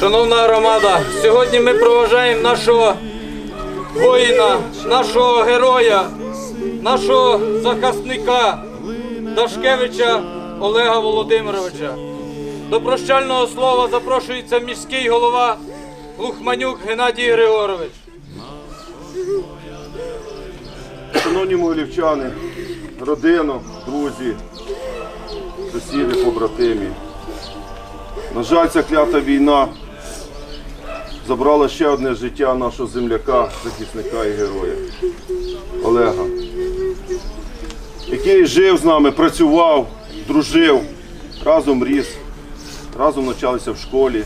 Шановна громада, сьогодні ми проважаємо нашого воїна, нашого героя, нашого захисника Дашкевича Олега Володимировича. До прощального слова запрошується міський голова Лухманюк Геннадій Григорович. Шановні могилівчани, родино, друзі, сусіди, побратимі. На жаль, ця клята війна забрала ще одне життя нашого земляка, захисника і героя Олега, який жив з нами, працював, дружив, разом ріс, разом навчалися в школі.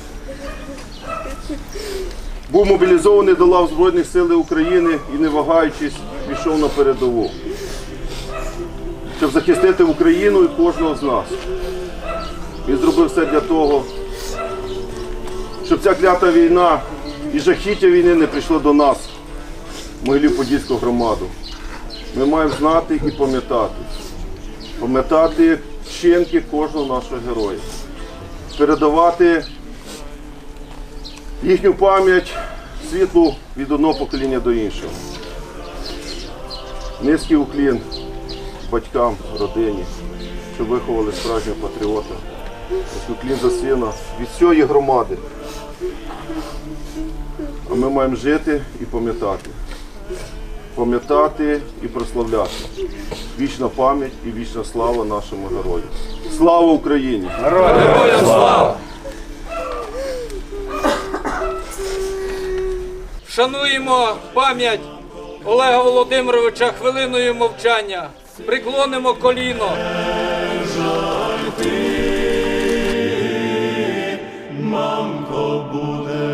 Був мобілізований до лав Збройних сил України і, не вагаючись, пішов на передову, щоб захистити Україну і кожного з нас. Він зробив все для того, щоб ця клята війна і жахіття війни не прийшло до нас, могилів Подільську громаду. Ми маємо знати і пам'ятати. Пам'ятати вчинки кожного нашого героя. Передавати їхню пам'ять світлу від одного покоління до іншого. Низький уклін батькам, родині, що виховали справжнього патріота. Уклін за сина від всієї громади. А ми маємо жити і пам'ятати. Пам'ятати і прославляти. Вічна пам'ять і вічна слава нашому герою. Слава Україні! Героям слава! Шануємо пам'ять Олега Володимировича хвилиною мовчання. Приклонимо коліно. мамко буде.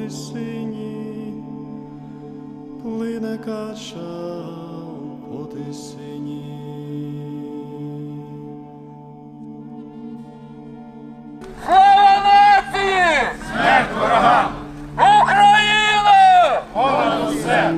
води сині, плине каша, у води сині. Слава нації! Смерть ворогам! Україна! Понад!